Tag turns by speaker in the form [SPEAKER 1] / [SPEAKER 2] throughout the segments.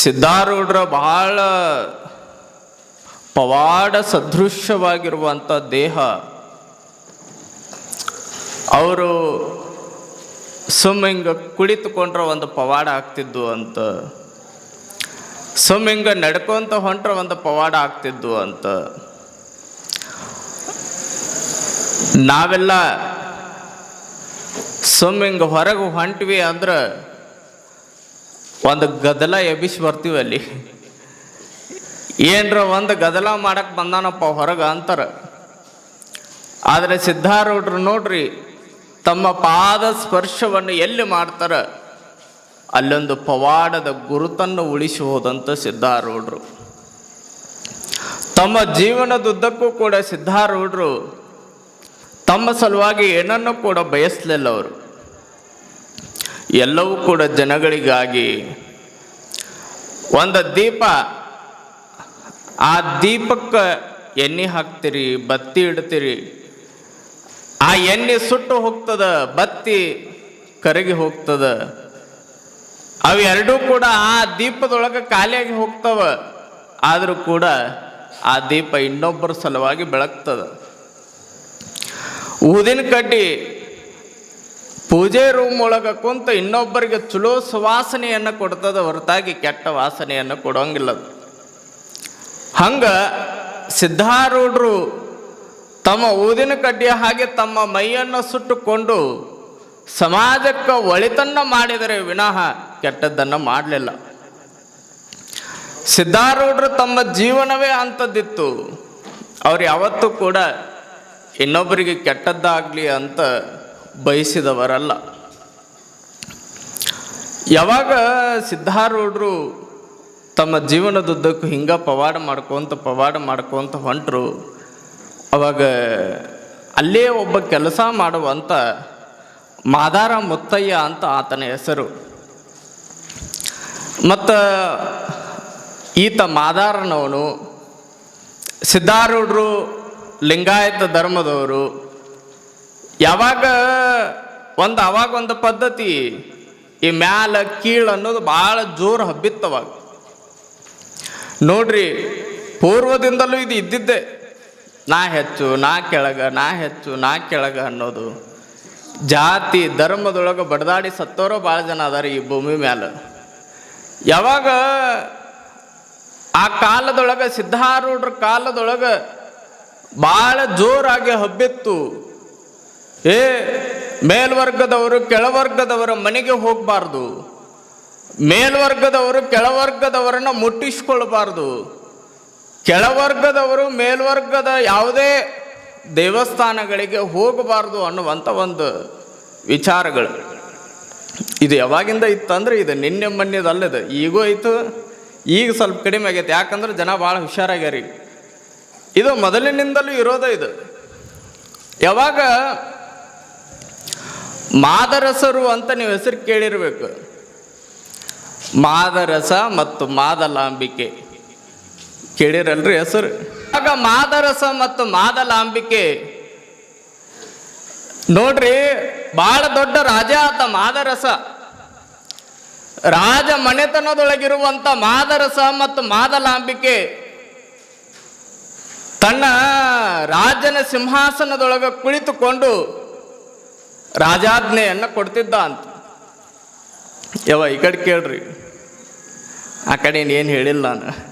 [SPEAKER 1] ಸಿದ್ಧಾರೂಢರ ಬಹಳ ಪವಾಡ ಸದೃಶ್ಯವಾಗಿರುವಂಥ ದೇಹ, ಅವರು ಸುಮ್ಮ ಹಿಂಗೆ ಕುಳಿತುಕೊಂಡ್ರೆ ಒಂದು ಪವಾಡ ಆಗ್ತಿದ್ದು ಅಂತ ಸುಮ್ಮ ಹಿಂಗೆ ನಡ್ಕೊಂತ ಹೊಂಟ್ರೆ ಒಂದು ಪವಾಡ ಆಗ್ತಿದ್ದು ಅಂತ. ನಾವೆಲ್ಲ ಸುಮ್ಮ ಹಿಂಗ ಹೊರಗೆ ಹೊಂಟ್ವಿ ಅಂದ್ರೆ ಒಂದು ಗದಲ ಎಬ್ಬಿಸಿ ಬರ್ತೀವಿ ಅಲ್ಲಿ. ಏನರ ಒಂದು ಗದಲ ಮಾಡಕ್ಕೆ ಬಂದಾನಪ್ಪ ಹೊರಗೆ ಅಂತಾರೆ. ಆದರೆ ಸಿದ್ಧಾರೂಢರು ನೋಡ್ರಿ, ತಮ್ಮ ಪಾದ ಸ್ಪರ್ಶವನ್ನು ಎಲ್ಲಿ ಮಾಡ್ತಾರೆ? ಅಲ್ಲೊಂದು ಪವಾಡದ ಗುರುತನ್ನು ಉಳಿಸಿ ಹೋದಂಥ ಸಿದ್ಧಾರೂಢರು. ತಮ್ಮ ಜೀವನದುದ್ದಕ್ಕೂ ಕೂಡ ಸಿದ್ಧಾರೂಢರು ತಮ್ಮ ಸಲುವಾಗಿ ಏನನ್ನು ಕೂಡ ಬಯಸಲಿಲ್ಲ ಅವರು. ಎಲ್ಲವೂ ಕೂಡ ಜನಗಳಿಗಾಗಿ. ಒಂದು ದೀಪ. ಆ ದೀಪಕ್ಕೆ ಎಣ್ಣೆ ಹಾಕ್ತೀರಿ, ಬತ್ತಿ ಇಡ್ತೀರಿ. ಆ ಎಣ್ಣೆ ಸುಟ್ಟು ಹೋಗ್ತದ, ಬತ್ತಿ ಕರಗಿ ಹೋಗ್ತದ. ಅವೆರಡೂ ಕೂಡ ಆ ದೀಪದೊಳಗೆ ಖಾಲಿಯಾಗಿ ಹೋಗ್ತವ. ಆದರೂ ಕೂಡ ಆ ದೀಪ ಇನ್ನೊಬ್ಬರ ಸಲುವಾಗಿ ಬೆಳಗ್ತದ. ಊದಿನ ಕಡ್ಡಿ ಪೂಜೆ ರೂಮ್ ಒಳಗೆ ಕುಂತ ಇನ್ನೊಬ್ಬರಿಗೆ ಚಲೋ ಸುವಾಸನೆಯನ್ನು ಕೊಡ್ತದ, ಹೊರತಾಗಿ ಕೆಟ್ಟ ವಾಸನೆಯನ್ನು ಕೊಡೋಂಗಿಲ್ಲ. ಹಂಗ ಸಿದ್ಧಾರೂಢರು ತಮ್ಮ ಊದಿನ ಕಡ್ಡಿಯ ಹಾಗೆ ತಮ್ಮ ಮೈಯನ್ನು ಸುಟ್ಟುಕೊಂಡು ಸಮಾಜಕ್ಕೆ ಒಳಿತನ್ನ ಮಾಡಿದರೆ ವಿನಃ ಕೆಟ್ಟದ್ದನ್ನು ಮಾಡಲಿಲ್ಲ ಸಿದ್ಧಾರೂಢರು ತಮ್ಮ ಜೀವನವೇ ಅಂಥದ್ದಿತ್ತು ಅವ್ರು ಯಾವತ್ತೂ ಕೂಡ ಇನ್ನೊಬ್ಬರಿಗೆ ಕೆಟ್ಟದ್ದಾಗಲಿ ಅಂತ ಬಯಸಿದವರಲ್ಲ. ಯಾವಾಗ ಸಿದ್ಧಾರೂಢರು ತಮ್ಮ ಜೀವನದುದ್ದಕ್ಕೂ ಹಿಂಗ ಪವಾಡ ಮಾಡ್ಕೊಂತ ಪವಾಡ ಮಾಡ್ಕೊಂತ ಹೊಂಟರು, ಅವಾಗ ಅಲ್ಲೇ ಒಬ್ಬ ಕೆಲಸ ಮಾಡುವಂಥ ಮಾದಾರ ಮುತ್ತಯ್ಯ ಅಂತ ಆತನ ಹೆಸರು. ಮತ್ತು ಈತ ಮಾದಾರನವನು. ಸಿದ್ಧಾರೂಢರು ಲಿಂಗಾಯತ ಧರ್ಮದವರು. ಯಾವಾಗ ಒಂದು ಅವಾಗ ಒಂದು ಪದ್ಧತಿ, ಈ ಮ್ಯಾಲ ಕೀಳು ಅನ್ನೋದು ಭಾಳ ಜೋರು ಹಬ್ಬಿತ್ತವಾಗ ನೋಡ್ರಿ, ಪೂರ್ವದಿಂದಲೂ ಇದು ಇದ್ದಿದ್ದೆ. ನಾ ಹೆಚ್ಚು, ನಾ ಕೆಳಗ, ನಾ ಹೆಚ್ಚು, ನಾ ಕೆಳಗ ಅನ್ನೋದು. ಜಾತಿ, ಧರ್ಮದೊಳಗೆ ಬಡದಾಡಿ ಸತ್ತೋರೋ ಭಾಳ ಜನ ಅದಾರ ಈ ಭೂಮಿ ಮ್ಯಾಲ. ಯಾವಾಗ ಆ ಕಾಲದೊಳಗೆ, ಸಿದ್ಧಾರೂಢರ ಕಾಲದೊಳಗೆ ಭಾಳ ಜೋರಾಗಿ ಹಬ್ಬಿತ್ತು. ಏ, ಮೇಲ್ವರ್ಗದವರು ಕೆಳವರ್ಗದವರ ಮನೆಗೆ ಹೋಗಬಾರ್ದು. ಮೇಲ್ವರ್ಗದವರು ಕೆಳವರ್ಗದವರನ್ನು ಮುಟ್ಟಿಸ್ಕೊಳ್ಬಾರ್ದು. ಕೆಳವರ್ಗದವರು ಮೇಲ್ವರ್ಗದ ಯಾವುದೇ ದೇವಸ್ಥಾನಗಳಿಗೆ ಹೋಗಬಾರ್ದು ಅನ್ನುವಂಥ ಒಂದು ವಿಚಾರಗಳು. ಇದು ಯಾವಾಗಿಂದ ಇತ್ತಂದ್ರೆ ಇದು ನಿನ್ನೆ ಮೊನ್ನೆದಲ್ಲದ. ಈಗೂ ಐತು, ಈಗ ಸ್ವಲ್ಪ ಕಡಿಮೆ ಆಗೈತೆ. ಯಾಕಂದ್ರೆ ಜನ ಭಾಳ ಹುಷಾರಾಗ್ಯಾರಿ. ಇದು ಮೊದಲಿನಿಂದಲೂ ಇರೋದ ಇದು. ಯಾವಾಗ ಮಾದರಸರು ಅಂತ ನೀವು ಹೆಸರು ಕೇಳಿರಬೇಕು. ಮಾದರಸ ಮತ್ತು ಮಾದಲಾಂಬಿಕೆ. ಕೇಳಿರಲ್ರಿ ಹೆಸರು? ಆಗ ಮಾದರಸ ಮತ್ತು ಮಾದಲಾಂಬಿಕೆ. ನೋಡ್ರಿ ಬಹಳ ದೊಡ್ಡ ರಾಜ ಆತ ಮಾದರಸ. ರಾಜ ಮನೆತನದೊಳಗಿರುವಂತ ಮಾದರಸ ಮತ್ತು ಮಾದಲಾಂಬಿಕೆ. ತನ್ನ ರಾಜನ ಸಿಂಹಾಸನದೊಳಗ ಕುಳಿತುಕೊಂಡು ರಾಜಾಜ್ಞೆಯನ್ನ ಕೊಡ್ತಿದ್ದ ಅಂತ. ಯವ ಈ ಕಡೆ ಕೇಳ್ರಿ. ಆ ಕಡೆ ಏನು ಹೇಳಿಲ್ಲ ನಾನು.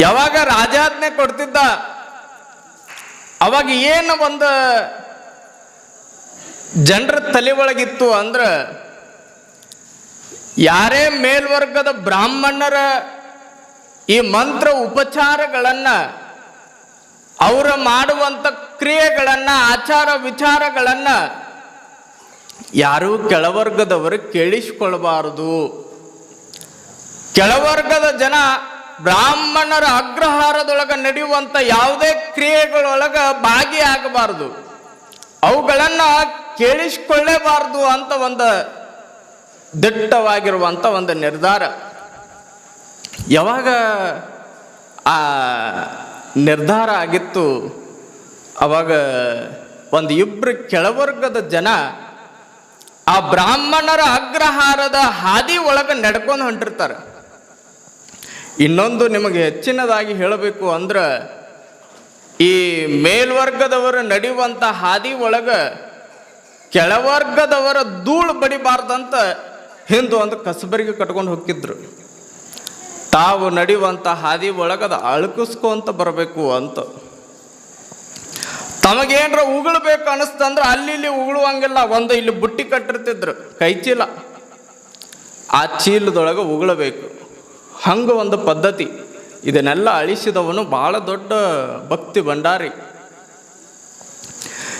[SPEAKER 1] ಯಾವಾಗ ರಾಜಾಜ್ಞೆ ಕೊಡ್ತಿದ್ದ? ಅವಾಗ ಏನು ಒಂದು ಜನರ ತಲೆ ಒಳಗಿತ್ತು ಅಂದ್ರೆ ಯಾರೇ ಮೇಲ್ವರ್ಗದ ಬ್ರಾಹ್ಮಣರ ಈ ಮಂತ್ರ ಉಪಚಾರಗಳನ್ನ ಅವರ ಮಾಡುವಂತ ಕ್ರಿಯೆಗಳನ್ನು, ಆಚಾರ ವಿಚಾರಗಳನ್ನು ಯಾರೂ ಕೆಳವರ್ಗದವರು ಕೇಳಿಸಿಕೊಳ್ಬಾರದು. ಕೆಳವರ್ಗದ ಜನ ಬ್ರಾಹ್ಮಣರ ಅಗ್ರಹಾರದೊಳಗೆ ನಡೆಯುವಂತ ಯಾವುದೇ ಕ್ರಿಯೆಗಳೊಳಗೆ ಭಾಗಿಯಾಗಬಾರದು. ಅವುಗಳನ್ನು ಕೇಳಿಸಿಕೊಳ್ಳೇಬಾರದು ಅಂತ ಒಂದು ದಿಟ್ಟವಾಗಿರುವಂತ ಒಂದು ನಿರ್ಧಾರ. ಯಾವಾಗ ಆ ನಿರ್ಧಾರ ಆಗಿತ್ತು. ಅವಾಗ ಒಂದು ಇಬ್ಬರು ಕೆಳವರ್ಗದ ಜನ ಆ ಬ್ರಾಹ್ಮಣರ ಅಗ್ರಹಾರದ ಹಾದಿ ಒಳಗೆ ನಡ್ಕೊಂಡು ಹೊಂಟಿರ್ತಾರೆ. ಇನ್ನೊಂದು ನಿಮಗೆ ಹೆಚ್ಚಿನದಾಗಿ ಹೇಳಬೇಕು ಅಂದ್ರೆ, ಈ ಮೇಲ್ವರ್ಗದವರು ನಡೆಯುವಂಥ ಹಾದಿ ಒಳಗೆ ಕೆಳವರ್ಗದವರ ಧೂಳು ಬಡಿಬಾರ್ದಂತ ಹಿಂದೂ ಒಂದು ಕಸಬರಿಗೆ ಕಟ್ಕೊಂಡು ಹೋಗಿದ್ರು ತಾವು ನಡೆಯುವಂಥ ಹಾದಿ ಒಳಗದ ಅಳುಕಿಸ್ಕೊಂತ ಬರಬೇಕು ಅಂತ. ತಮಗೇನ್ರ ಉಗುಳ್ಬೇಕು ಅನಿಸ್ತಂದ್ರೆ ಅಲ್ಲಿ ಇಲ್ಲಿ ಉಗುಳುವಂಗಿಲ್ಲ, ಒಂದು ಇಲ್ಲಿ ಬುಟ್ಟಿ ಕಟ್ಟಿರ್ತಿದ್ರು, ಕೈ ಚೀಲ. ಆ ಚೀಲದೊಳಗೆ ಉಗುಳಬೇಕು. ಹಂಗೆ ಒಂದು ಪದ್ಧತಿ. ಇದನ್ನೆಲ್ಲ ಅಳಿಸಿದವನು ಭಾಳ ದೊಡ್ಡ ಭಕ್ತಿ ಭಂಡಾರಿ.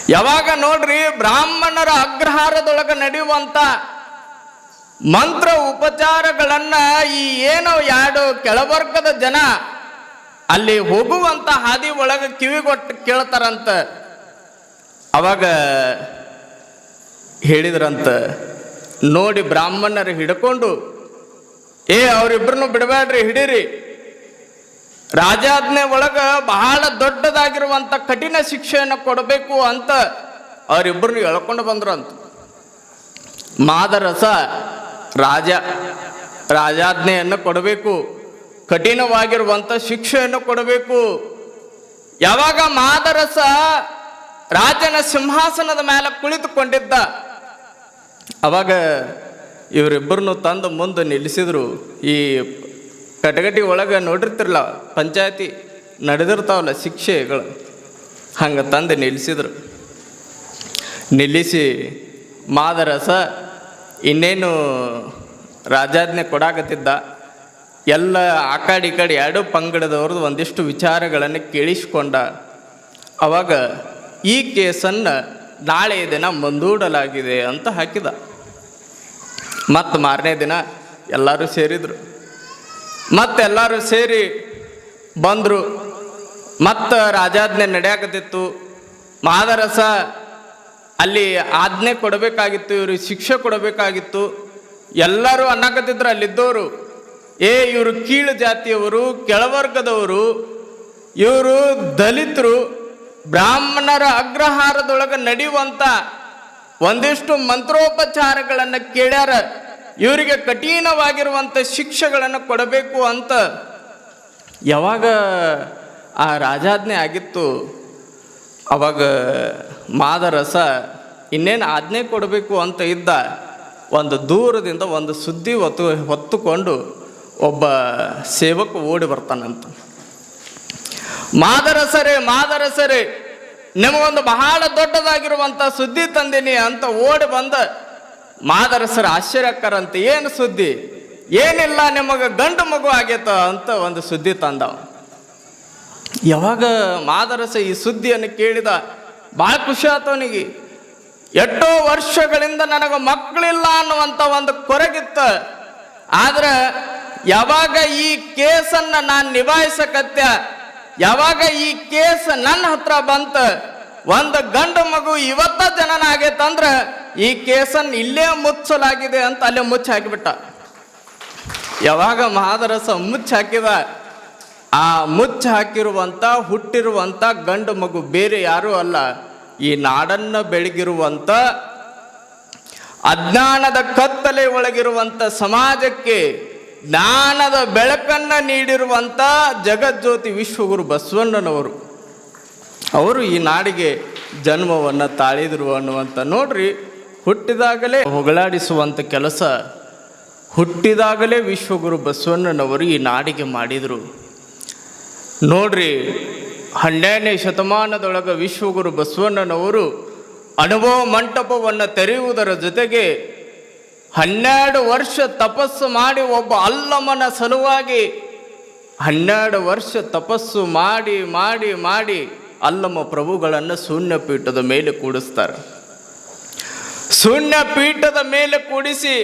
[SPEAKER 1] ಯಾವಾಗ ನೋಡ್ರಿ ಬ್ರಾಹ್ಮಣರ ಅಗ್ರಹಾರದೊಳಗೆ ನಡೆಯುವಂತ ಮಂತ್ರ ಉಪಚಾರಗಳನ್ನ ಈ ಏನು ಎರಡು ಕೆಳವರ್ಗದ ಜನ ಅಲ್ಲಿ ಹೋಗುವಂತ ಹಾದಿ ಒಳಗೆ ಕಿವಿಗೊಟ್ಟು ಕೇಳ್ತಾರಂತ. ಅವಾಗ ಹೇಳಿದ್ರಂತ, ನೋಡಿ ಬ್ರಾಹ್ಮಣರು ಹಿಡ್ಕೊಂಡು, ಏ ಅವರಿಬ್ಬರನ್ನು ಬಿಡಬೇಡ್ರಿ ಹಿಡೀರಿ. ರಾಜಾಜ್ಞೆ ಒಳಗ ಬಹಳ ದೊಡ್ಡದಾಗಿರುವಂತ ಕಠಿಣ ಶಿಕ್ಷೆಯನ್ನು ಕೊಡಬೇಕು ಅಂತ ಅವರಿಬ್ಬರನ್ನು ಎಳ್ಕೊಂಡು ಬಂದ್ರಂತ. ಮಾದರಸ ರಾಜ, ರಾಜಾಜ್ಞೆಯನ್ನು ಕೊಡಬೇಕು. ಕಠಿಣವಾಗಿರುವಂಥ ಶಿಕ್ಷೆಯನ್ನು ಕೊಡಬೇಕು. ಯಾವಾಗ ಮಾದರಸ ರಾಜನ ಸಿಂಹಾಸನದ ಮೇಲೆ ಕುಳಿತುಕೊಂಡಿದ್ದ, ಅವಾಗ ಇವರಿಬ್ಬರನ್ನು ತಂದು ಮುಂದೆ ನಿಲ್ಲಿಸಿದ್ರು. ಈ ಕಟಗಟಿ ಒಳಗೆ ನೋಡಿರ್ತಿರಲ್ಲ, ಪಂಚಾಯತಿ ನಡೆದಿರ್ತಾವಲ್ಲ ಶಿಕ್ಷೆಗಳು, ಹಂಗೆ ತಂದು ನಿಲ್ಲಿಸಿದ್ರು. ನಿಲ್ಲಿಸಿ ಮಾದರಸ ಇನ್ನೇನು ರಾಜಾಜ್ಞೆ ಕೊಡಾಕತ್ತಿದ್ದ, ಎಲ್ಲ ಆ ಕಡೆ ಈ ಕಡೆ ಎರಡು ಪಂಗಡದವ್ರದ್ದು ಒಂದಿಷ್ಟು ವಿಚಾರಗಳನ್ನು ಕೇಳಿಸ್ಕೊಂಡ. ಅವಾಗ ಈ ಕೇಸನ್ನು ನಾಳೆ ದಿನ ಮುಂದೂಡಲಾಗಿದೆ ಅಂತ ಹಾಕಿದ. ಮತ್ತು ಮಾರನೇ ದಿನ ಎಲ್ಲರೂ ಸೇರಿದರು. ಮತ್ತೆಲ್ಲರೂ ಸೇರಿ ಬಂದರು. ಮತ್ತು ರಾಜಾಜ್ಞೆ ನಡೆಯಾಕತ್ತಿತ್ತು. ಮಾದರಸ ಅಲ್ಲಿ ಆಜ್ಞೆ ಕೊಡಬೇಕಾಗಿತ್ತು, ಇವ್ರಿಗೆ ಶಿಕ್ಷೆ ಕೊಡಬೇಕಾಗಿತ್ತು. ಎಲ್ಲರೂ ಅನ್ನಕತ್ತಿದ್ರು ಅಲ್ಲಿದ್ದವರು ಏ, ಇವರು ಕೀಳು ಜಾತಿಯವರು, ಕೆಳವರ್ಗದವರು, ಇವರು ದಲಿತರು, ಬ್ರಾಹ್ಮಣರ ಅಗ್ರಹಾರದೊಳಗೆ ನಡೆಯುವಂಥ ಒಂದಿಷ್ಟು ಮಂತ್ರೋಪಚಾರಗಳನ್ನು ಕೇಳ್ಯಾರ. ಇವರಿಗೆ ಕಠಿಣವಾಗಿರುವಂಥ ಶಿಕ್ಷೆಗಳನ್ನು ಕೊಡಬೇಕು ಅಂತ. ಯಾವಾಗ ಆ ರಾಜಾಜ್ಞೆ ಆಗಿತ್ತು ಅವಾಗ ಮಾದರಸ ಇನ್ನೇನು ಆಜ್ಞೆ ಕೊಡಬೇಕು ಅಂತ ಇದ್ದ ಒಂದು ದೂರದಿಂದ ಒಂದು ಸುದ್ದಿ ಹೊತ್ತು ಹೊತ್ತುಕೊಂಡು ಒಬ್ಬ ಸೇವಕ ಓಡಿ ಬರ್ತಾನಂತ. ಮಾದರಸರೇ ಮಾದರಸರೇ ನಿಮಗೊಂದು ಬಹಳ ದೊಡ್ಡದಾಗಿರುವಂಥ ಸುದ್ದಿ ತಂದೀನಿ ಅಂತ ಓಡಿ ಬಂದ ಮಾದರಸರ ಆಶ್ಚರ್ಯಕರಂತ, ಏನು ಸುದ್ದಿ? ಏನಿಲ್ಲ, ನಿಮಗೆ ಗಂಡು ಮಗು ಆಗೈತ ಅಂತ ಒಂದು ಸುದ್ದಿ ತಂದವ. ಯಾವಾಗ ಮಾದರಸ ಈ ಸುದ್ದಿಯನ್ನು ಕೇಳಿದ ಭಾಳ ಖುಷಿ ಎಷ್ಟೋ ವರ್ಷಗಳಿಂದ ನನಗೆ ಮಕ್ಕಳಿಲ್ಲ ಅನ್ನುವಂಥ ಒಂದು ಕೊರಗಿತ್ತು. ಆದ್ರೆ ಯಾವಾಗ ಈ ಕೇಸನ್ನ ನಾನು ನಿಭಾಯಿಸಕತ್ಯ, ಯಾವಾಗ ಈ ಕೇಸ್ ನನ್ನ ಹತ್ರ ಬಂತ, ಒಂದು ಗಂಡು ಮಗು ಇವತ್ತ ಜನನ ಆಗೈತಂದ್ರ ಈ ಕೇಸನ್ನು ಇಲ್ಲೇ ಮುಚ್ಚಲಾಗಿದೆ ಅಂತ ಅಲ್ಲೇ ಮುಚ್ಚಿ ಹಾಕಿಬಿಟ್ಟ. ಯಾವಾಗ ಮಹಾದರಸ ಮುಚ್ಚಿ ಹಾಕಿದ ಆ ಮುಚ್ಚ ಹಾಕಿರುವಂಥ ಹುಟ್ಟಿರುವಂಥ ಗಂಡು ಮಗು ಬೇರೆ ಯಾರೂ ಅಲ್ಲ. ಈ ನಾಡನ್ನು ಬೆಳಗಿರುವಂಥ ಅಜ್ಞಾನದ ಕತ್ತಲೆ ಒಳಗಿರುವಂಥ ಸಮಾಜಕ್ಕೆ ಜ್ಞಾನದ ಬೆಳಕನ್ನು ನೀಡಿರುವಂಥ ಜಗಜ್ಯೋತಿ ವಿಶ್ವಗುರು ಬಸವಣ್ಣನವರು. ಅವರು ಈ ನಾಡಿಗೆ ಜನ್ಮವನ್ನು ತಾಳಿದರು ಅನ್ನುವಂಥ ನೋಡ್ರಿ. ಹುಟ್ಟಿದಾಗಲೇ ಹೊಗಳಾಡಿಸುವಂಥ ಕೆಲಸ ಹುಟ್ಟಿದಾಗಲೇ ವಿಶ್ವಗುರು ಬಸವಣ್ಣನವರು ಈ ನಾಡಿಗೆ ಮಾಡಿದರು. ನೋಡ್ರಿ, ಹನ್ನೆರಡನೇ ಶತಮಾನದೊಳಗೆ ವಿಶ್ವಗುರು ಬಸವಣ್ಣನವರು ಅನುಭವ ಮಂಟಪವನ್ನು ತೆರೆಯುವುದರ ಜೊತೆಗೆ ಹನ್ನೆರಡು ವರ್ಷ ತಪಸ್ಸು ಮಾಡಿ ಒಬ್ಬ ಅಲ್ಲಮನ ಸಲುವಾಗಿ ಹನ್ನೆರಡು ವರ್ಷ ತಪಸ್ಸು ಮಾಡಿ ಮಾಡಿ ಮಾಡಿ ಅಲ್ಲಮ ಪ್ರಭುಗಳನ್ನು ಶೂನ್ಯ ಪೀಠದ ಮೇಲೆ ಕೂಡಿಸ್ತಾರೆ. ಶೂನ್ಯ ಪೀಠದ ಮೇಲೆ ಕೂಡಿಸಿ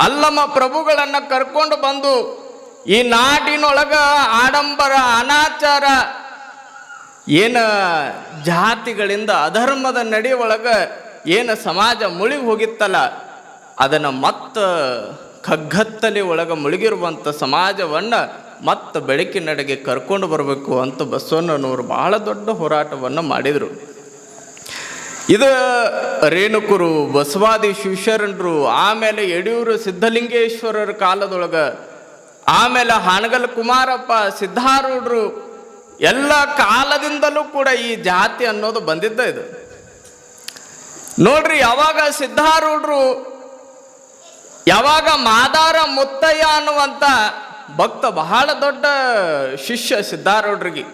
[SPEAKER 1] ಅಲ್ಲಮ ಪ್ರಭುಗಳನ್ನು ಕರ್ಕೊಂಡು ಬಂದು ಈ ನಾಡಿನೊಳಗ ಆಡಂಬರ, ಅನಾಚಾರ, ಏನ ಜಾತಿಗಳಿಂದ ಅಧರ್ಮದ ನಡೆ ಒಳಗ ಏನು ಸಮಾಜ ಮುಳುಗಿ ಹೋಗಿತ್ತಲ್ಲ, ಅದನ್ನು ಮತ್ತ ಕಗ್ಗತ್ತಲೆ ಒಳಗ ಮುಳುಗಿರುವಂಥ ಸಮಾಜವನ್ನು ಮತ್ತ ಬೆಳಕಿನಡೆಗೆ ಕರ್ಕೊಂಡು ಬರಬೇಕು ಅಂತ ಬಸವಣ್ಣನವರು ಬಹಳ ದೊಡ್ಡ ಹೋರಾಟವನ್ನು ಮಾಡಿದರು. ಇದು ರೇಣುಕರು ಬಸವಾದಿ ಶಿವಶರಣರು ಆಮೇಲೆ ಯಡಿಯೂರು ಸಿದ್ಧಲಿಂಗೇಶ್ವರರ ಕಾಲದೊಳಗ ಆಮೇಲೆ ಹಾನಗಲ್ ಕುಮಾರಪ್ಪ ಸಿದ್ಧಾರೂಢರು ಎಲ್ಲ ಕಾಲದಿಂದಲೂ ಕೂಡ ಈ ಜಾತಿ ಅನ್ನೋದು ಬಂದಿದ್ದ ಇದು. ನೋಡ್ರಿ, ಯಾವಾಗ ಸಿದ್ಧಾರೂಢರು ಯಾವಾಗ ಮಾದಾರ ಮುತ್ತಯ್ಯ ಅನ್ನುವಂಥ ಭಕ್ತ ಬಹಳ ದೊಡ್ಡ ಶಿಷ್ಯ ಸಿದ್ಧಾರೂಢರಿಗೆ,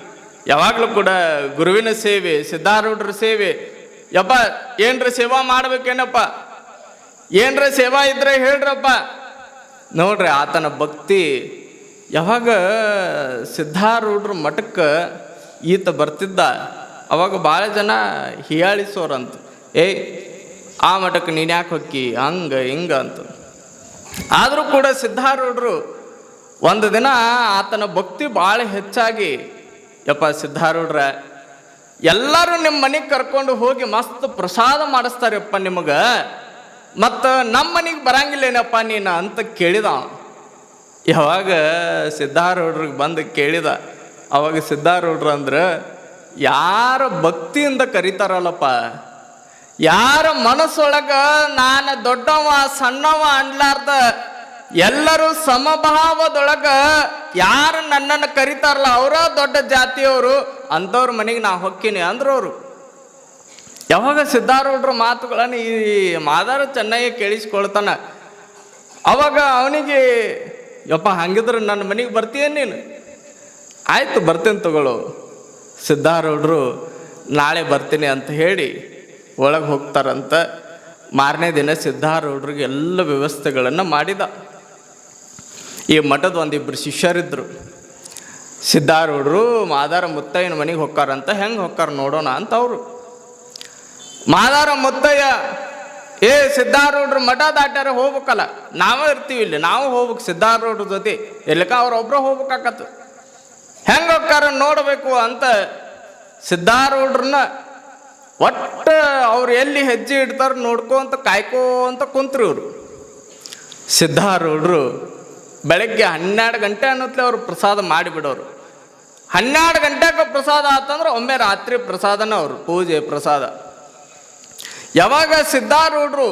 [SPEAKER 1] ಯಾವಾಗಲೂ ಕೂಡ ಗುರುವಿನ ಸೇವೆ, ಸಿದ್ಧಾರೂಢರ ಸೇವೆ. ಯಪ್ಪ, ಏನ್ರ ಸೇವಾ ಮಾಡ್ಬೇಕೇನಪ್ಪ? ಏನ್ರ ಸೇವಾ ಇದ್ರೆ ಹೇಳ್ರಪ್ಪ? ನೋಡ್ರಿ, ಆತನ ಭಕ್ತಿ ಯಾವಾಗ ಸಿದ್ಧಾರೂಢರ ಮಠಕ್ಕೆ ಈತ ಬರ್ತಿದ್ದ, ಅವಾಗ ಭಾಳ ಜನ ಹೀಯಾಳಿಸೋರಂತ. ಏಯ್ ಆ ಮಠಕ್ಕೆ ನೀನು ಯಾಕೆ ಹೊಕ್ಕಿ? ಹಂಗ, ಹಿಂಗ ಅಂತ. ಆದರೂ ಕೂಡ ಸಿದ್ಧಾರೂಢರು ಒಂದು ದಿನ ಆತನ ಭಕ್ತಿ ಭಾಳ ಹೆಚ್ಚಾಗಿ, ಯಪ್ಪ ಸಿದ್ಧಾರೂಢ್ರ, ಎಲ್ಲರೂ ನಿಮ್ಮ ಮನೆಗೆ ಕರ್ಕೊಂಡು ಹೋಗಿ ಮಸ್ತ್ ಪ್ರಸಾದ ಮಾಡಿಸ್ತಾರಪ್ಪ ನಿಮಗೆ. ಮತ್ತು ನಮ್ಮ ಮನೆಗೆ ಬರಂಗಿಲ್ಲೇನಪ್ಪ ನೀನು ಅಂತ ಕೇಳಿದ. ಯಾವಾಗ ಸಿದ್ಧಾರೂಢ್ರಿಗೆ ಬಂದು ಕೇಳಿದ, ಅವಾಗ ಸಿದ್ಧಾರೂಢ್ರು ಅಂದ್ರೆ, ಯಾರ ಭಕ್ತಿಯಿಂದ ಕರೀತಾರಲ್ಲಪ್ಪ, ಯಾರ ಮನಸ್ಸೊಳಗ ನಾನು ದೊಡ್ಡವ, ಸಣ್ಣವ ಅನ್ಲಾರ್ದ, ಎಲ್ಲರೂ ಸಮಭಾವದೊಳಗ ಯಾರು ನನ್ನನ್ನು ಕರಿತಾರಲ್ಲ, ಅವರ ದೊಡ್ಡ ಜಾತಿಯವರು ಅಂಥವ್ರ ಮನೆಗೆ ನಾ ಹೊಕ್ಕಿನಿ ಅಂದ್ರವರು ಯಾವಾಗ ಸಿದ್ಧಾರೂಢರ ಮಾತುಗಳನ್ನು ಈ ಮಾದಾರ ಚೆನ್ನಾಗಿ ಕೇಳಿಸ್ಕೊಳ್ತಾನೆ? ಅವಾಗ ಅವನಿಗೆ, ಯಪ್ಪ ಹಂಗಿದ್ರೆ ನನ್ನ ಮನೆಗೆ ಬರ್ತೀಯ ನೀನು? ಆಯಿತು, ಬರ್ತೀನಿ ತಗೊಳ್ಳೋ ಸಿದ್ಧಾರೂಢರು, ನಾಳೆ ಬರ್ತೀನಿ ಅಂತ ಹೇಳಿ ಒಳಗೆ ಹೋಗ್ತಾರಂತ. ಮಾರನೇ ದಿನ ಸಿದ್ಧಾರೂಢರಿಗೆ ಎಲ್ಲ ವ್ಯವಸ್ಥೆಗಳನ್ನು ಮಾಡಿದ. ಈ ಮಠದ ಒಂದಿಬ್ಬರು ಶಿಷ್ಯರಿದ್ದರು ಸಿದ್ಧಾರೂಢರು, ಮಾದಾರ ಮುತ್ತಯ್ಯನ ಮನೆಗೆ ಹೊಕ್ಕಾರಂತ ಹೆಂಗೆ ಹೊಕ್ಕಾರ ನೋಡೋಣ ಅಂತ ಅವರು. ಮಾದಾರ ಮುತ್ತಯ್ಯ, ಏ ಸಿದ್ಧಾರೂಢ್ರ ಮಠ ದಾಟ್ಯಾರ ಹೋಗ್ಬೇಕಲ್ಲ, ನಾವೇ ಇರ್ತೀವಿ ಇಲ್ಲಿ, ನಾವು ಹೋಗ್ಬೇಕು ಸಿದ್ಧಾರೂಢ್ರ ಜೊತೆ. ಎಲ್ಲಿಕ ಅವ್ರೊಬ್ರು ಹೋಗ್ಬೇಕಾಕತ್ತು. ಹೆಂಗೆ ಹೋಗ್ತಾರ ನೋಡಬೇಕು ಅಂತ ಸಿದ್ಧಾರೂಢ್ರನ್ನ ಒಟ್ಟು ಅವ್ರು ಎಲ್ಲಿ ಹೆಜ್ಜೆ ಇಡ್ತಾರ ನೋಡ್ಕೊಂತ ಕಾಯ್ಕೋಂತ ಕುಂತ್ರು ಇವರು. ಸಿದ್ಧಾರೂಢರು ಬೆಳಗ್ಗೆ ಹನ್ನೆರಡು ಗಂಟೆ ಅನ್ನೋತ್ಲೆ ಅವರು ಪ್ರಸಾದ ಮಾಡಿಬಿಡೋರು. ಹನ್ನೆರಡು ಗಂಟೆಗೆ ಪ್ರಸಾದ ಆತಂದ್ರೆ ಒಮ್ಮೆ ರಾತ್ರಿ ಪ್ರಸಾದನ ಅವರು, ಪೂಜೆ ಪ್ರಸಾದ. ಯಾವಾಗ ಸಿದ್ಧಾರೂಢರು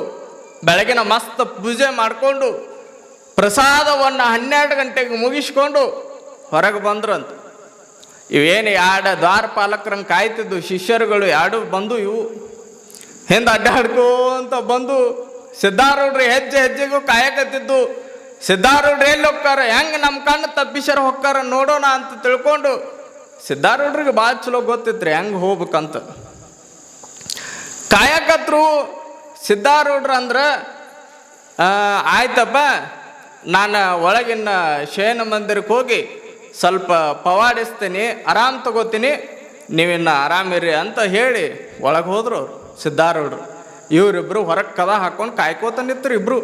[SPEAKER 1] ಬೆಳಗಿನ ಮಸ್ತ್ ಪೂಜೆ ಮಾಡಿಕೊಂಡು ಪ್ರಸಾದವನ್ನು ಹನ್ನೆರಡು ಗಂಟೆಗೆ ಮುಗಿಸ್ಕೊಂಡು ಹೊರಗೆ ಬಂದ್ರು ಅಂತ ಇವೇನು ಎರಡು ದ್ವಾರಪಾಲಕರಂಗೆ ಕಾಯ್ತಿದ್ದು, ಶಿಷ್ಯರುಗಳು ಎರಡು ಬಂದು ಇವು. ಹಿಂದೆ ಅಡ್ಡಾಡ್ಕೋಂತ ಬಂದು ಸಿದ್ಧಾರೂಢರು ಹೆಜ್ಜೆ ಹೆಜ್ಜೆಗೂ ಕಾಯಕತ್ತಿದ್ದು. ಸಿದ್ಧಾರೂಢ್ರು ಎಲ್ಲಿ ಹೋಗ್ತಾರ, ಹೆಂಗೆ ನಮ್ಮ ಕಣ್ಣು ತಪ್ಪಿಸರ ಹೋಗ್ತಾರ ನೋಡೋಣ ಅಂತ ತಿಳ್ಕೊಂಡು ಸಿದ್ಧಾರೂಢ್ರಿಗೆ ಭಾಳ ಚಲೋ ಗೊತ್ತಿತ್ತು ರೀ ಹೆಂಗೆ ಹೋಗ್ಬೇಕಂತ. ಕಾಯಕತ್ರು ಸಿದ್ಧಾರೂಢ್ರ ಅಂದ್ರೆ ಆಯ್ತಪ್ಪ, ನಾನು ಒಳಗಿನ ಶಯನ ಮಂದಿರಕ್ಕೆ ಹೋಗಿ ಸ್ವಲ್ಪ ಪವಾಡಿಸ್ತೀನಿ, ಆರಾಮ್ ತಗೋತೀನಿ, ನೀವಿನ್ನ ಆರಾಮಿರಿ ಅಂತ ಹೇಳಿ ಒಳಗೆ ಹೋದ್ರು ಅವ್ರು, ಸಿದ್ಧಾರೂಢರು. ಇವರಿಬ್ರು ಹೊರಗೆ ಕದ ಹಾಕೊಂಡು ಕಾಯ್ಕೋತ ನಿತ್ರು ಇಬ್ರು.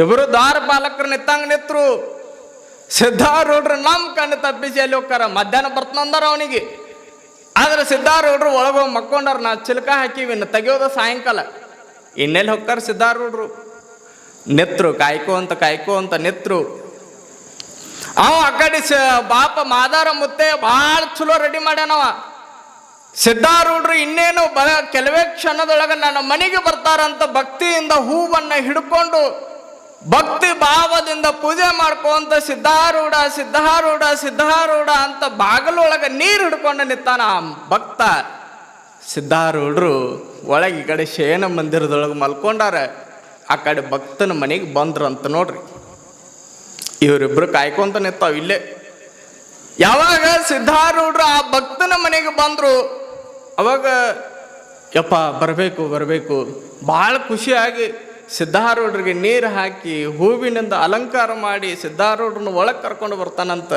[SPEAKER 1] ಇಬ್ಬರು ಪಾಲಕರು ನಿತ್ತಂಗ ನಿತ್ರು. ಸಿದ್ಧಾರೂಢರು ನಮ್ಮ ಕಣ್ಣು ತಪ್ಪಿಸಿ ಅಲ್ಲಿ ಹೋಗ್ತಾರ? ಮಧ್ಯಾಹ್ನ ಬರ್ತಂದಾರ ಅವನಿಗೆ. ಆದ್ರೆ ಸಿದ್ಧಾರೂಢರು ಒಳಗೋಗಿ ಮಕ್ಕೊಂಡಾರ, ನಾ ಚಿಲ್ಕ ಹಾಕಿವಿ, ಇನ್ನು ತೆಗಿಯೋದ ಸಾಯಂಕಾಲ. ಇನ್ನೆಲ್ಲಿ ಹೋಗ್ತಾರೆ ಸಿದ್ಧಾರೂಢರು? ನೆತ್ರು, ಕಾಯ್ಕೋ ಅಂತ ಕಾಯ್ಕೋ ಅಂತ ನೆತ್ರು. ಅವ ಆ ಕಡೆ ಬಾಪ ಮಾದಾರ ಮುತ್ತೆ ಭಾಳ ಚಲೋ ರೆಡಿ ಮಾಡ್ಯಾನವ. ಸಿದ್ಧಾರೂಢರು ಇನ್ನೇನು ಬ, ಕೆಲವೇ ಕ್ಷಣದೊಳಗೆ ನನ್ನ ಮನೆಗೆ ಬರ್ತಾರಂತ ಭಕ್ತಿಯಿಂದ ಹೂವನ್ನ ಹಿಡ್ಕೊಂಡು ಭಕ್ತಿ ಭಾವದಿಂದ ಪೂಜೆ ಮಾಡ್ಕೊಂತ ಸಿದ್ಧಾರೂಢ ಸಿದ್ಧಾರೂಢ ಸಿದ್ಧಾರೂಢ ಅಂತ ಬಾಗಲೊಳಗೆ ನೀರು ಹಿಡ್ಕೊಂಡು ನಿಂತಾನ ಆ ಭಕ್ತ. ಸಿದ್ಧಾರೂಢರು ಒಳಗೆ ಈ ಕಡೆ ಶಯನ ಮಂದಿರದೊಳಗೆ ಮಲ್ಕೊಂಡಾರ, ಆ ಕಡೆ ಭಕ್ತನ ಮನೆಗೆ ಬಂದ್ರಂತ ನೋಡ್ರಿ. ಇವರಿಬ್ರು ಕಾಯ್ಕೊಂತ ನಿಂತಾವ ಇಲ್ಲೇ. ಯಾವಾಗ ಸಿದ್ಧಾರೂಢರು ಆ ಭಕ್ತನ ಮನೆಗೆ ಬಂದ್ರು, ಅವಾಗ ಯಪ್ಪ ಬರಬೇಕು ಬರಬೇಕು ಭಾಳ ಖುಷಿಯಾಗಿ ಸಿದ್ಧಾರೂಢರಿಗೆ ನೀರು ಹಾಕಿ ಹೂವಿನಿಂದ ಅಲಂಕಾರ ಮಾಡಿ ಸಿದ್ಧಾರೂಢರನ್ನ ಒಳಗೆ ಕರ್ಕೊಂಡು ಬರ್ತಾನಂತ.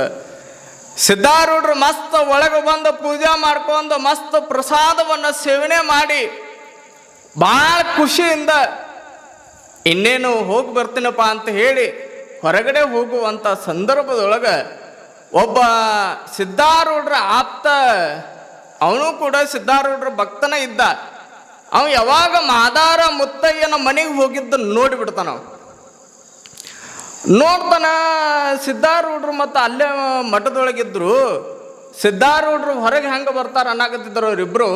[SPEAKER 1] ಸಿದ್ಧಾರೂಢರು ಮಸ್ತ್ ಒಳಗೆ ಬಂದು ಪೂಜೆ ಮಾಡ್ಕೊಂಡು ಮಸ್ತ್ ಪ್ರಸಾದವನ್ನು ಸೇವನೆ ಮಾಡಿ ಭಾಳ ಖುಷಿಯಿಂದ ಇನ್ನೇನು ಹೋಗಿ ಬರ್ತೀನಪ್ಪ ಅಂತ ಹೇಳಿ ಹೊರಗಡೆ ಹೋಗುವಂಥ ಸಂದರ್ಭದೊಳಗೆ ಒಬ್ಬ ಸಿದ್ಧಾರೂಢರ ಆಪ್ತ, ಅವನು ಕೂಡ ಸಿದ್ಧಾರೂಢರ ಭಕ್ತನ ಇದ್ದ. ಅವ ಯಾವಾಗ ಮಾದಾರ ಮುತ್ತಯ್ಯನ ಮನೆಗೆ ಹೋಗಿದ್ದು ನೋಡಿಬಿಡ್ತಾನ. ನೋಡ್ತಾನ ಸಿದ್ಧಾರೂಢರು ಮತ್ತು ಅಲ್ಲೇ ಮಠದೊಳಗಿದ್ರು. ಸಿದ್ಧಾರೂಢರು ಹೊರಗೆ ಹೆಂಗೆ ಬರ್ತಾರ ಅನ್ನಕತ್ತಿದ್ರು ಅವರಿಬ್ಬರು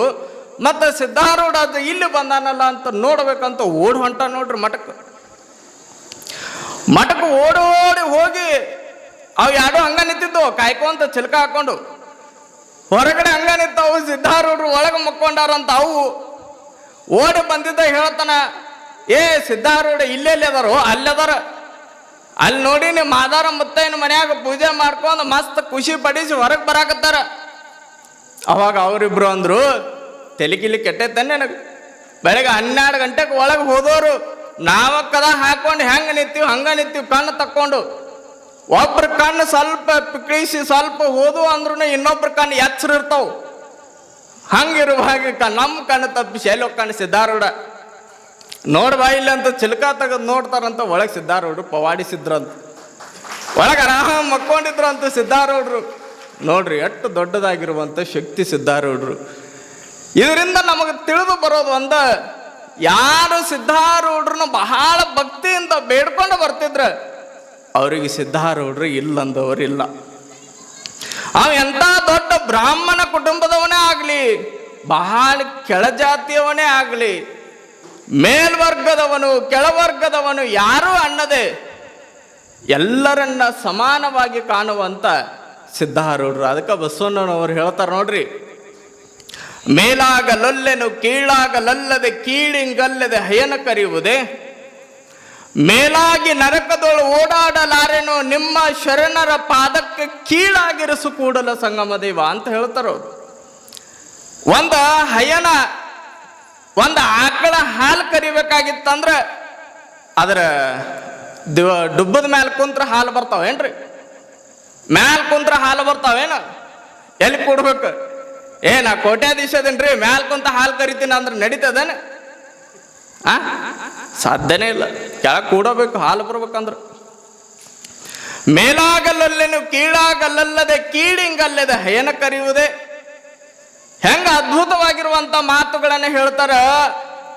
[SPEAKER 1] ಮತ್ತು ಸಿದ್ಧಾರೂಢ ಅದು ಇಲ್ಲಿ ಬಂದಾನಲ್ಲ ಅಂತ ನೋಡ್ಬೇಕಂತ ಓಡಿ ಹೊಂಟ ನೋಡ್ರಿ ಮಠಕ್ಕೆ ಮಠಕ್ಕೆ ಓಡೋಡಿ ಹೋಗಿ ಅವು ಯಾರೋ ಹಂಗ ನಿಂತಿದ್ದು ಕಾಯ್ಕೊಂತ ಚಿಲ್ಕ ಹಾಕೊಂಡು. ಹೊರಗಡೆ ಹಂಗ ನಿಂತವು, ಸಿದ್ಧಾರೂಢರು ಒಳಗೆ ಮಕ್ಕೊಂಡಾರಂತ ಅವು. ಓಡಿ ಬಂದಿದ್ದ ಹೇಳ್ತಾನ, ಏ ಸಿದ್ಧಾರೂಢ, ಇಲ್ಲೆಲ್ಲಿ ಅದಾರೋ, ಅಲ್ಲದಾರ. ಅಲ್ಲಿ ನೋಡಿ ನಿಮ್ಮ ಮಾದಾರ ಮುತ್ತೈನ ಮನ್ಯಾಗ ಪೂಜೆ ಮಾಡ್ಕೊಂಡು ಮಸ್ತ್ ಖುಷಿ ಪಡಿಸಿ ಹೊರಗೆ ಬರಾಕತ್ತಾರ. ಅವಾಗ ಅವರಿಬ್ರು ಅಂದ್ರು ತೆಲಿಕಿಲಿ ಕೆಟ್ಟೈತೆ ನನಗೆ? ಬೆಳಗ್ಗೆ ಹನ್ನೆರಡು ಗಂಟೆಗೆ ಒಳಗೆ ಹೋದವರು ನಾವ ಕದ ಹಾಕೊಂಡು ಹೆಂಗೆ ನಿಂತೀವಿ, ಹಂಗ ನಿಂತೀವಿ, ಕಣ್ಣು ತಕ್ಕೊಂಡು. ಒಬ್ರ ಕಣ್ಣು ಸ್ವಲ್ಪ ಪಿಕ್ಳಿಸಿ, ಸ್ವಲ್ಪ ಹೋದು ಅಂದ್ರೂ ಇನ್ನೊಬ್ರ ಕಣ್ಣು ಎಚ್ಚರ ಇರ್ತಾವ ಹಾಗೆ ಕ- ನಮ್ಮ ಕಣ್ಣು ತಪ್ಪಿ ಎಲ್ಲೋ ಕಣ್ಣು ಸಿದ್ಧಾರೂಢ. ನೋಡ್ಬಾ ಇಲ್ಲ ಅಂತ ಚಿಲ್ಕ ತೆಗೆದು ನೋಡ್ತಾರಂತ, ಒಳಗೆ ಸಿದ್ಧಾರೂಢರು ಪವಾಡಿಸಿದ್ರಂತ ಒಳಗೆ ಆರಾಮ್ ಮಕ್ಕೊಂಡಿದ್ರು ಅಂತ ಸಿದ್ಧಾರೂಢರು. ನೋಡ್ರಿ, ಎಷ್ಟು ದೊಡ್ಡದಾಗಿರುವಂಥ ಶಕ್ತಿ ಸಿದ್ಧಾರೂಢರು. ಇದರಿಂದ ನಮಗೆ ತಿಳಿದು ಬರೋದು ಒಂದ, ಯಾರು ಸಿದ್ಧಾರೂಢರನ್ನ ಬಹಳ ಭಕ್ತಿಯಿಂದ ಬೇಡ್ಕೊಂಡು ಬರ್ತಿದ್ರ, ಅವರಿಗೆ ಸಿದ್ಧಾರೂಢರು ಇಲ್ಲಂದವರಿಲ್ಲ. ಅವ ಎಂಥ ದೊಡ್ಡ ಬ್ರಾಹ್ಮಣ ಕುಟುಂಬದವನೇ ಆಗಲಿ, ಬಹಳ ಕೆಳಜಾತಿಯವನೇ ಆಗಲಿ, ಮೇಲ್ವರ್ಗದವನು, ಕೆಳವರ್ಗದವನು ಯಾರೂ ಅನ್ನದೆ. ಎಲ್ಲರನ್ನ ಸಮಾನವಾಗಿ ಕಾಣುವಂತ ಸಿದ್ಧಾರೂಢರು ಅದಕ್ಕೆ ಬಸವಣ್ಣನವರು ಹೇಳ್ತಾರೆ ನೋಡ್ರಿ, ಮೇಲಾಗಲೊಲ್ಲೆನು, ಕೀಳಾಗಲಲ್ಲದೆ, ಕೀಳಿಂಗಲ್ಲದೆ ಹಯನ ಕರೆಯುವುದೇ ಮೇಲಾಗಿ ನರಕದೊಳು ಓಡಾಡಲಾರೆನೋ ನಿಮ್ಮ ಶರಣರ ಪಾದಕ್ಕೆ ಕೀಳಾಗಿರಿಸು ಕೂಡಲ ಸಂಗಮ ದೇವ ಅಂತ ಹೇಳ್ತಾರ ಒಂದು ಒಂದ ಹಯನ, ಒಂದು ಆಕಳ ಹಾಲು ಕರಿಬೇಕಾಗಿತ್ತಂದ್ರೆ ಅದರ ಡುಬ್ಬದ ಮ್ಯಾಲ ಕುಂತ್ರ ಹಾಲು ಬರ್ತಾವೇನ್ರಿ ಮ್ಯಾಲ ಕುಂತ್ರ ಹಾಲು ಬರ್ತಾವೇನ ಎಲ್ಲಿ ಕೊಡ್ಬೇಕು? ಏ, ನಾ ಕೋಟ್ಯಾಧೀಶದೇನ್ರಿ ಮ್ಯಾಲ ಕುಂತ ಹಾಲು ಕರಿತೀನಿ ಅಂದ್ರೆ ನಡೀತದೇನೆ? ಆ? ಸಾಧ್ಯನೇ ಇಲ್ಲ. ಕೆಳಗೆ ಕೂಡಬೇಕು, ಹಾಲು ಬರ್ಬೇಕಂದ್ರೆ. ಮೇಲಾಗಲಲ್ಲೆನು, ಕೀಳಾಗಲಲ್ಲದೆ, ಕೀಳಿಂಗಲ್ಲದೆ ಹಯನ ಕರೆಯುವುದೇ? ಹೆಂಗ ಅದ್ಭುತವಾಗಿರುವಂತ ಮಾತುಗಳನ್ನು ಹೇಳ್ತಾರ,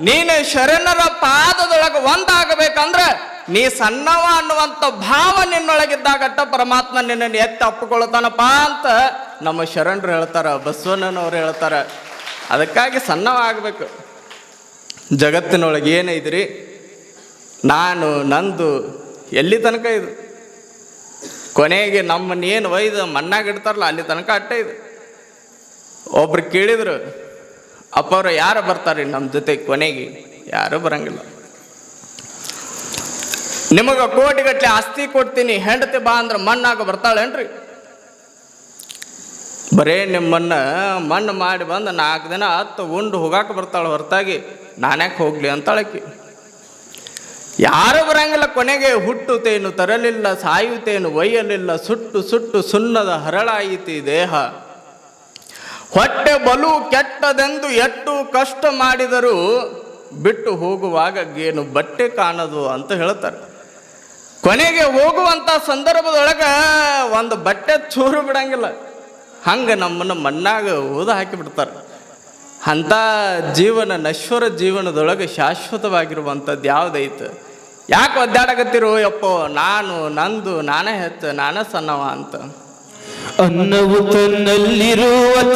[SPEAKER 1] ನೀನು ಶರಣರ ಪಾದದೊಳಗೆ ಒಂದಾಗಬೇಕಂದ್ರೆ, ನೀ ಸಣ್ಣವ ಅನ್ನುವಂತ ಭಾವ ನಿನ್ನೊಳಗಿದ್ದಾಗಟ್ಟ ಪರಮಾತ್ಮ ನಿನ್ನನ್ನು ಎತ್ತಿ ಅಪ್ಪಿಕೊಳ್ತಾನಪ್ಪ ಅಂತ ನಮ್ಮ ಶರಣರು ಹೇಳ್ತಾರ, ಬಸವಣ್ಣನವ್ರು ಹೇಳ್ತಾರ. ಅದಕ್ಕಾಗಿ ಸಣ್ಣವ ಆಗ್ಬೇಕು. ಜಗತ್ತಿನೊಳಗೆ ಏನೈದ್ರಿ ನಾನು, ನಂದು, ಎಲ್ಲಿ ತನಕ ಇದು ಕೊನೆಗೆ ನಮ್ಮನ್ನೇನು ಒಯ್ದು ಮಣ್ಣಾಗ ಇಡ್ತಾರಲ್ಲ, ಅಲ್ಲಿ ತನಕ ಅಟ್ಟೆ ಇದು. ಒಬ್ರು ಕೇಳಿದ್ರು ಅಪ್ಪವ್ರು ಯಾರು ಬರ್ತಾರೆ ನಮ್ಮ ಜೊತೆ ಕೊನೆಗೆ? ಯಾರು ಬರಂಗಿಲ್ಲ. ನಿಮಗೆ ಕೋಟಿಗಟ್ಟಲೆ ಆಸ್ತಿ ಕೊಡ್ತೀನಿ, ಹೆಂಡತಿ ಬಾ ಅಂದ್ರೆ ಮಣ್ಣಾಗ ಬರ್ತಾಳೇನ್ರಿ? ಬರೇ ನಿಮ್ಮನ್ನ ಮಣ್ಣು ಮಾಡಿ ಬಂದು ನಾಲ್ಕು ದಿನ ಹತ್ತು ಉಂಡು ಹೋಗಾಕ ಬರ್ತಾಳೆ ಹೊರತಾಗಿ. ನಾನ್ಯಾಕೆ ಹೋಗ್ಲಿ ಅಂತಳಕಿ ಯಾರು ಬರಂಗಿಲ್ಲ ಕೊನೆಗೆ ಹುಟ್ಟುತ್ತೇನು ತರಲಿಲ್ಲ ಸಾಯುತ್ತೇನು ಒಯ್ಯಲಿಲ್ಲ, ಸುಟ್ಟು ಸುಟ್ಟು ಸುಣ್ಣದ ಹರಳಾಯಿತಿ ದೇಹ. ಹೊಟ್ಟೆ ಬಲು ಕೆಟ್ಟದೆಂದು ಎಷ್ಟು ಕಷ್ಟ ಮಾಡಿದರೂ ಬಿಟ್ಟು ಹೋಗುವಾಗ ಏನು ಬಟ್ಟೆ ಕಾಣದು ಅಂತ ಹೇಳ್ತಾರೆ. ಕೊನೆಗೆ ಹೋಗುವಂಥ ಸಂದರ್ಭದೊಳಗೆ ಒಂದು ಬಟ್ಟೆ ಚೂರು ಬಿಡಂಗಿಲ್ಲ. ಹಂಗೆ ನಮ್ಮನ್ನು ಮಣ್ಣಾಗ ಊದ ಹಾಕಿ ಬಿಡ್ತಾರೆ. ಅಂಥ ಜೀವನ ನಶ್ವರ ಜೀವನದೊಳಗೆ ಶಾಶ್ವತವಾಗಿರುವಂಥದ್ದು ಯಾವುದೈತೆ? ಯಾಕೆ ಒದ್ದಾಡಕತ್ತಿರೋ ಯಪ್ಪೋ, ನಾನು, ನಂದು, ನಾನೇ ಹೆಚ್ಚು ನಾನೇ ಸಣ್ಣವ ಅಂತ.
[SPEAKER 2] ಅನ್ನವು ತನ್ನಲ್ಲಿರುವ